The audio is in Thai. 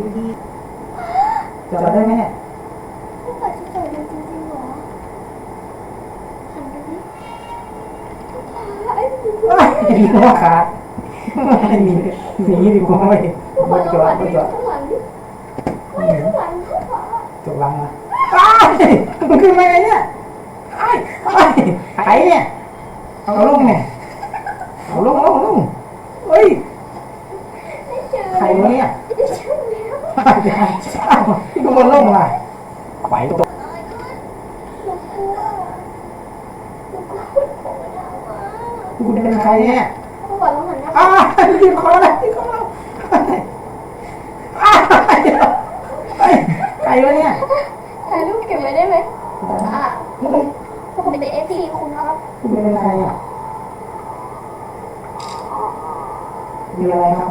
ดีๆจอดได้ไหมเนี่ยพี่เปิดจะเปิดเลยจริงๆเหรอหันไปดิไอ้ยเอ้ยดีกว่าขาดหนีหนีดีกว่าเว้ยข้างหบลันงจอดบนจอดข้างหลังดิไม่ข้างหลังข้างหลังจบลังนะอ้ายมันคืออะไรเนี่ยไอ้ไอ้ไอ้เนี่ยเอาลงเนี่ยเอาลงลงลงเฮ้ยไม่เจอใครวะเนี่ย ที่กูบนลงล่ะไหวตัวหนูกลัวคุณเป็นใครเนี่ยเขาบอกลองหันหน้าอ้าวรีบคอเลยรีบคอเราอ้าวเฮ้ยใครวะเนี่ยถ่ายรูปเก็บไว้ได้ไหมอะผมเป็นเอฟซีคุณครับกูเป็นใครอะมีอะไรครับ